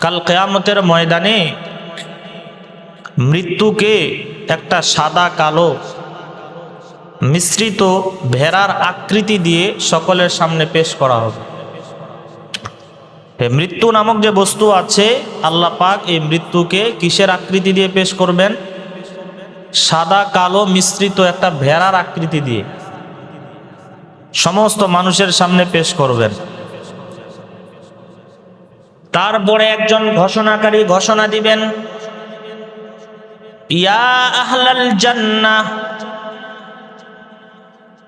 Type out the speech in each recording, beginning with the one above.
কাল কেয়ামতের ময়দানে মৃত্যুকে একটা সাদা কালো মিশ্রিত ভেড়ার আকৃতি দিয়ে সকলের সামনে পেশ করা হবে। মৃত্যু নামক যে বস্তু আছে, আল্লাহ পাক এই মৃত্যুকে কিসের আকৃতি দিয়ে পেশ করবেন? সাদা, কালো, মিশ্রিত একটা ভেড়ার আকৃতি দিয়ে। সমস্ত মানুষের সামনে পেশ করবেন। তারপরে একজন ঘোষণাকারী ঘোষণা দিবেন, ইয়া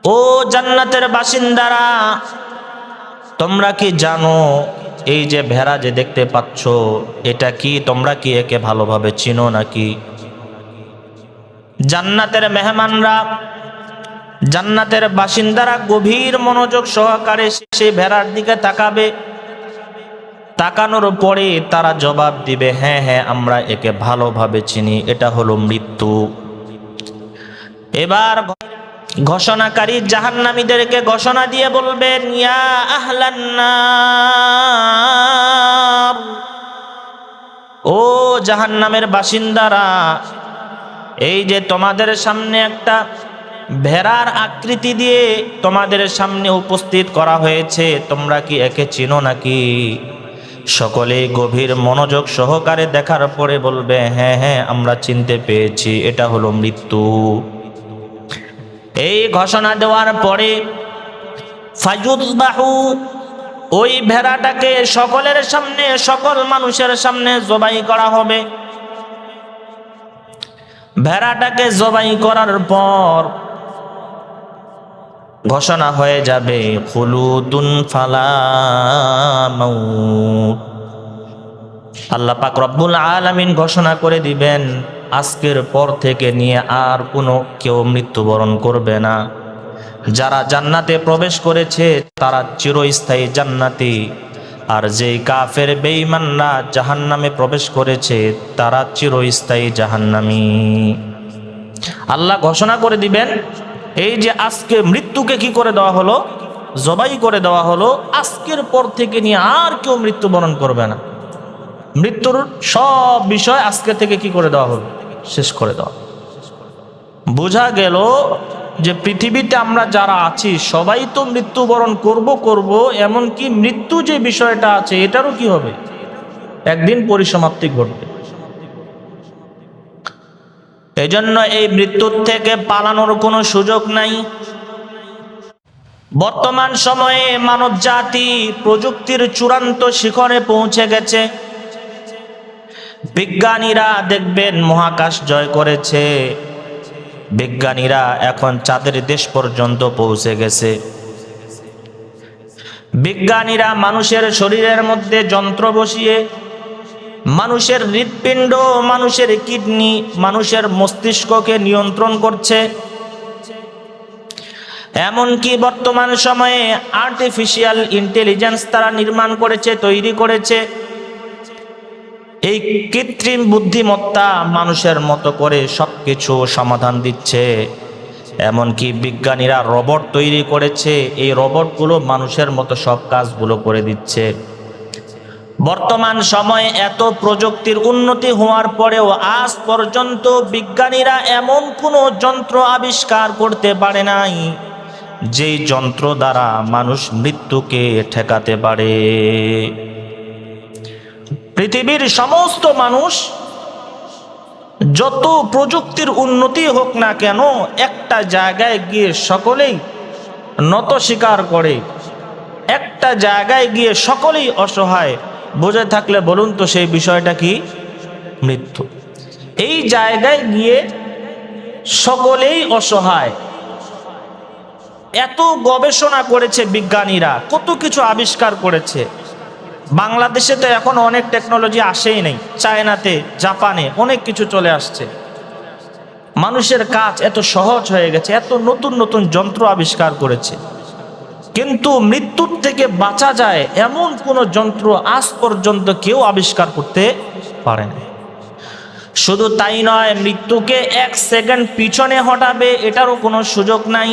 ও জান্নাতের বাসিন্দারা, তোমরা কি জানো, এই যে ভেড়া যে দেখতে পাচ্ছ, এটা কি তোমরা কি একে ভালোভাবে চিনো নাকি? জান্নাতের মেহমানরা, জান্নাতের বাসিন্দারা গভীর মনোযোগ সহকারে সেই ভেড়ার দিকে তাকাবে। তাকানোর পরে তারা জবাব দিবে হ্যাঁ হ্যাঁ আমরা একে ভালোভাবে চিনি, এটা হলো মৃত্যু। এবার ঘোষণাকারী জাহান্নামীদেরকে ঘোষণা দিয়ে বলবেন, ইয়া আহলান্নার ও জাহান্নামের বাসিন্দারা, এই যে তোমাদের সামনে একটা ভেড়ার আকৃতি দিয়ে তোমাদের সামনে উপস্থিত করা হয়েছে, তোমরা কি একে চিনো নাকি? সকলে গভীর মনোযোগ সহকারে দেখার পরে বলবে হ্যাঁ হ্যাঁ আমরা চিনতে পেয়েছি, এটা হলো মৃত্যু। এই ঘোষণা দেওয়ার পরে ফাজুদবাহু ওই ভেড়াটাকে সকলের সামনে, সকল মানুষের সামনে জবাই করা হবে। ভেড়াটাকে জবাই করার পর ঘোষণা হয়ে যাবে, খুলুদুন ফালা মাউত। আল্লাহ পাক রব্বুল আলামিন ঘোষণা করে দিবেন, আজকের পর থেকে নিয়ে আর কোনো কেউ মৃত্যুবরণ করবে না। যারা জান্নাতে প্রবেশ করেছে, তারা চিরস্থায়ী জান্নাতি। আর যেই কাফের বেঈমানরা জাহান্নামে প্রবেশ করেছে, তারা চিরস্থায়ী জাহান্নামী। আল্লাহ ঘোষণা করে দিবেন এই যে আজকে মৃত্যুকে কি করে দেওয়া হলো? জবাই করে দেওয়া হলো। আজকের পর থেকে নিয়ে আর কেউ মৃত্যুবরণ করবে না। মৃত্যুর সব বিষয় আজকে থেকে কি করে দেওয়া হলো? শেষ করে দেওয়া। বোঝা গেল যে পৃথিবীতে আমরা যারা আছি, সবাই তো মৃত্যুবরণ করব করব, এমনকি মৃত্যু যে বিষয়টা আছে, এটারও কি হবে? একদিন পরিসমাপ্তি ঘটবে। এজন্য এই মৃত্যুর থেকে পালানোর কোনো সুযোগ নাই। বর্তমান সময়ে মানব জাতি প্রযুক্তির চূড়ান্ত শিখরে পৌঁছে গেছে। বিজ্ঞানীরা দেখবেন মহাকাশ জয় করেছে। বিজ্ঞানীরা এখন চাঁদের দেশ পর্যন্ত পৌঁছে গেছে। বিজ্ঞানীরা মানুষের শরীরের মধ্যে যন্ত্র বসিয়ে মানুষের হৃৎপিণ্ড, মানুষের কিডনি, মানুষের মস্তিষ্ককে নিয়ন্ত্রণ করছে। এমনকি বর্তমান সময়ে আর্টিফিশিয়াল ইন্টেলিজেন্স তারা নির্মাণ করেছে, তৈরি করেছে। এই কৃত্রিম বুদ্ধিমত্তা মানুষের মতো করে সব কিছু সমাধান দিচ্ছে। এমনকি বিজ্ঞানীরা রবট তৈরি করেছে, এই রবটগুলো মানুষের মতো সব কাজগুলো করে দিচ্ছে। বর্তমান সময়ে এত প্রযুক্তির উন্নতি হওয়ার পরেও আজ পর্যন্ত বিজ্ঞানীরা এমন কোনো যন্ত্র আবিষ্কার করতে পারে নাই, যেই যন্ত্র দ্বারা মানুষ মৃত্যুকে ঠেকাতে পারে। পৃথিবীর সমস্ত মানুষ যত প্রযুক্তির উন্নতি হোক না কেন, একটা জায়গায় গিয়ে সকলেই নত স্বীকার করে, একটা জায়গায় গিয়ে সকলেই অসহায়। বুঝে থাকলে বলুন তো সেই বিষয়টা কি? মৃত্যু। এই জায়গায় গিয়ে সকলেই অসহায়। এত গবেষণা করেছে বিজ্ঞানীরা, কত কিছু আবিষ্কার করেছে। বাংলাদেশে তো এখন অনেক টেকনোলজি আসেই নেই, চায়নাতে, জাপানে অনেক কিছু চলে আসছে। মানুষের কাজ এত সহজ হয়ে গেছে, এত নতুন নতুন যন্ত্র আবিষ্কার করেছে। কিন্তু মৃত্যুর থেকে বাঁচা যায় এমন কোনো যন্ত্র আজ পর্যন্ত কেউ আবিষ্কার করতে পারে না শুধু তাই নয়, মৃত্যুকে এক সেকেন্ড পিছনে হটাবে, এটারও কোনো সুযোগ নাই।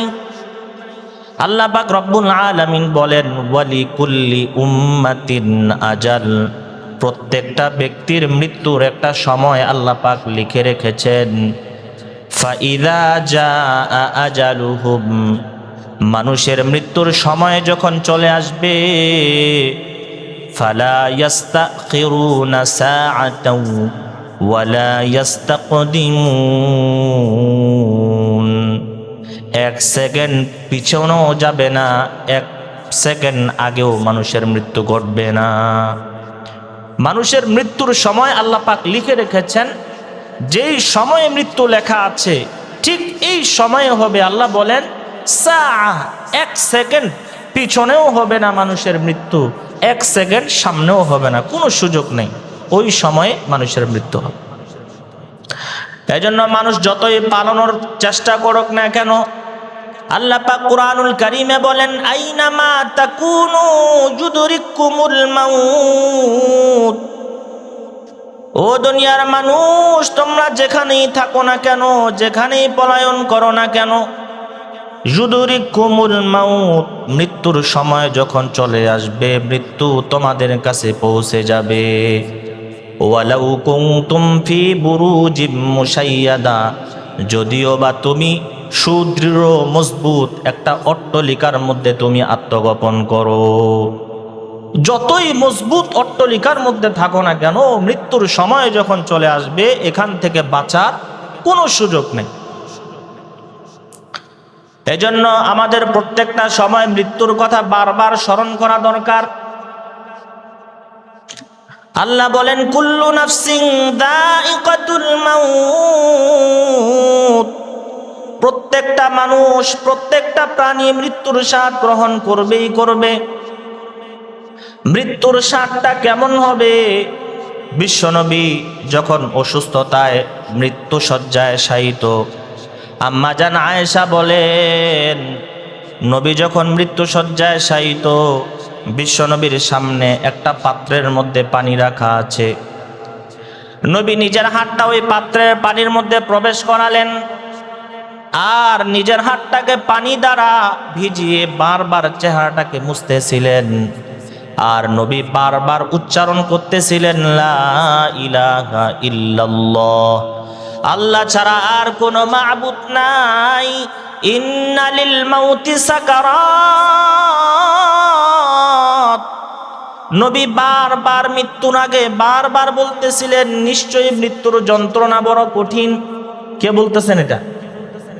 আল্লাহ পাক রব্বুল আলামিন বলেন ওয়ালি কুল্লি উম্মাতিন আজাল। প্রত্যেকটা ব্যক্তির মৃত্যুর একটা সময় আল্লাহ পাক লিখে রেখেছেন, ফাইদা যা আজালুহুম। মানুষের মৃত্যুর সময় যখন চলে আসবে, ফালা ওয়ালা এক সেকেন্ড পিছনেও যাবে না, এক সেকেন্ড আগেও মানুষের মৃত্যু ঘটবে না। মানুষের মৃত্যুর সময় আল্লাহ পাক লিখে রেখেছেন, যেই সময়ে মৃত্যু লেখা আছে, ঠিক এই সময়ে হবে আল্লাহ বলেন সা এক সেকেন্ড, পিছনেও হবে না মানুষের মৃত্যু, এক সেকেন্ড সামনেও হবে না, কোনো সুযোগ নেই, ওই সময়ে মানুষের মৃত্যু হবে। এই জন্য মানুষ যতই পালানোর চেষ্টা করুক না কেন কারীমে বলেন আইনামা ও দুনিয়ার মানুষ, তোমরা যেখানেই থাকো না কেন, যেখানেই পলায়ন করো না কেন যুদরিকুমুল মাউত, মৃত্যুর সময় যখন চলে আসবে, মৃত্যু তোমাদের কাছে পৌঁছে যাবে। ওয়ালাউ কুনতুম ফি বুরুজিম যদিও বা তুমি সুদৃঢ়, মজবুত একটা অট্টলিকার মধ্যে তুমি আত্মগোপন করো। যতই মজবুত অট্টলিকার মধ্যে থাকো না কেন, মৃত্যুর সময় যখন চলে আসবে, এখান থেকে বাঁচার কোনো সুযোগ নেই। এজন্য আমাদের প্রত্যেকটা সময় মৃত্যুর কথা বারবার স্মরণ করা দরকার। আল্লাহ বলেন, কুল্লু নাফসিং দাইকাতুল মাউত। প্রত্যেকটা মানুষ, প্রত্যেকটা প্রাণী মৃত্যুর স্বাদ গ্রহণ করবেই করবে। মৃত্যুর স্বাদটা কেমন হবে? বিশ্বনবী যখন অসুস্থতায় মৃত্যু শয্যায় শায়িত আম্মা জান আয়েশা বলেন, নবী যখন মৃত্যু শয্যায় শায়িত, বিশ্বনবীর সামনে একটা পাত্রের মধ্যে পানি রাখা আছে। নবী নিজের হাতটা ওই পাত্রের পানির মধ্যে প্রবেশ করালেন আর নিজের হাতটাকে পানি দ্বারা ভিজিয়ে বারবার চেহারাটাকে মুছতেছিলেন। আর নবী বারবার উচ্চারণ করতেছিলেন, লা ইলাহা ইল্লাল্লাহ। আল্লাহ ছাড়া আর কোনো মাবুদ নাই। ইন্নালিল মাউতি সাকারাত। নবী বারবার মৃত্যুর আগে বারবার বলতেছিলেন, নিশ্চয়ই মৃত্যুর যন্ত্রণা বড় কঠিন। কে বলতেছেন এটা?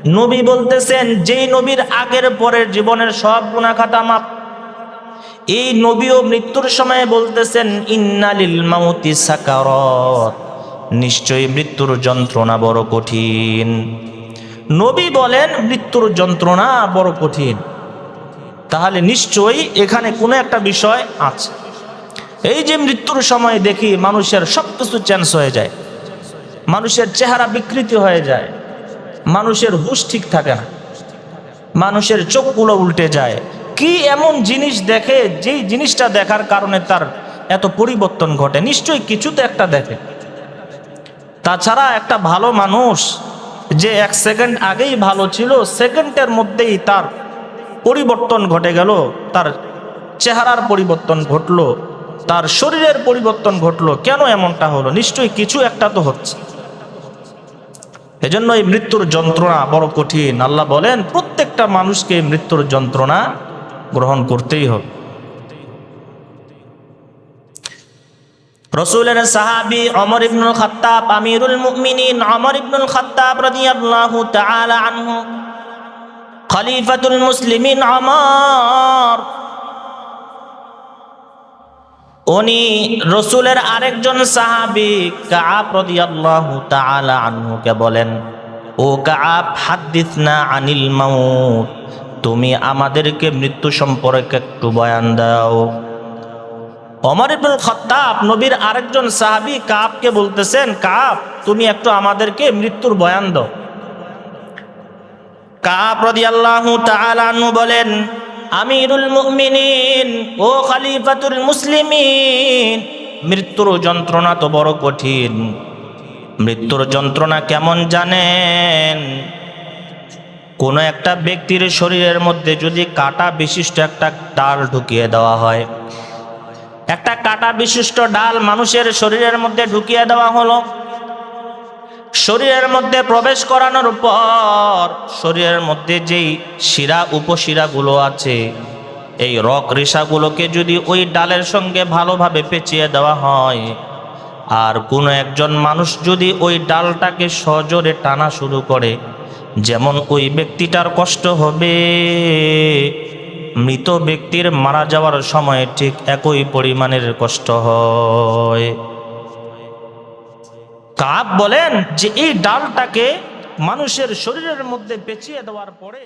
নবী বলতেছেন, যেই নবীর আগের পরের জীবনের সব গুণাখাতা মাপ এই নবীও মৃত্যুর সময় বলতেছেন, ইন্নালিল মাউতি সাকারত। নিশ্চয়ই মৃত্যুর যন্ত্রণা বড় কঠিন। নবী বলেন, মৃত্যুর যন্ত্রণা বড় কঠিন। তাহলে নিশ্চয়ই এখানে কোনো একটা বিষয় আছে। এই যে মৃত্যুর সময় দেখি মানুষের সব কিছু চেঞ্জ হয়ে যায়। মানুষের চেহারা বিকৃতি হয়ে যায়। মানুষের হুশ ঠিক থাকে না। মানুষের চোখগুলো উল্টে যায়। কি এমন জিনিস দেখে, যেই জিনিসটা দেখার কারণে তার এত পরিবর্তন ঘটে? নিশ্চয়ই কিছু তো একটা দেখে। তাছাড়া একটা ভালো মানুষ যে এক সেকেন্ড আগেই ভালো ছিল, সেকেন্ডের মধ্যেই তার পরিবর্তন ঘটে গেল, তার চেহারার পরিবর্তন ঘটলো, তার শরীরের পরিবর্তন ঘটলো। কেন এমনটা হলো? নিশ্চয়ই কিছু একটা তো হচ্ছে। এজন্য এই মৃত্যুর যন্ত্রণা বড় কঠিন। আল্লাহ বলেন, প্রত্যেকটা মানুষকে মৃত্যুর যন্ত্রণা গ্রহণ করতেই হবে। রসুলের সাহাবি অমর ইবনুল খাত্তাব, আমিরুল মুমিনিন অমর ইবনুল খাত্তাব রাদিয়াল্লাহু তাআলা আনহু, খলিফাতুল মুসলিমিন অমর। উনি রসুলের আরেকজন সাহাবি কাআব রাদিয়াল্লাহু তাআলা আনহুকে বলেন, ও কাআব হাদ্দিসনা আনিল মাউত, তুমি আমাদেরকে মৃত্যু সম্পর্কে একটু বয়ান দাও। অমর ইবনুল খত্তাব নবীর আরেকজন সাহাবি কাপকে বলতেছেন কাপ তুমি একটু আমাদেরকে মৃত্যুর বয়ান দাও। কাব রাদিয়াল্লাহু তাআলা আনহু বলেন, আমিরুল মুমিনিন, ও খলিফাতুল মুসলিমিন, মৃত্যুর যন্ত্রণা তো বড় কঠিন। মৃত্যুর যন্ত্রণা কেমন জানেন? কোন একটা ব্যক্তির শরীরের মধ্যে যদি কাটা বিশিষ্ট একটা ডাল ঢুকিয়ে দেওয়া হয় একটা কাটা বিশিষ্ট ডাল মানুষের শরীরের মধ্যে ঢুকিয়ে দেওয়া হলো। শরীরের মধ্যে প্রবেশ করানোর পর শরীরের মধ্যে যেই শিরা, উপশিরাগুলো আছে, এই রক রেশাগুলোকে যদি ওই ডালের সঙ্গে ভালোভাবে পেঁচিয়ে দেওয়া হয়, আর কোনো একজন মানুষ যদি ওই ডালটাকে সজোরে টানা শুরু করে, যেমন ওই ব্যক্তিটার কষ্ট হবে মৃত ব্যক্তির মারা যাওয়ার সময় ঠিক একই পরিমাণের কষ্ট হয়। কাব বলেন যে এই ডালটাকে মানুষের শরীরের মধ্যে পেঁচিয়ে দেওয়ার পরে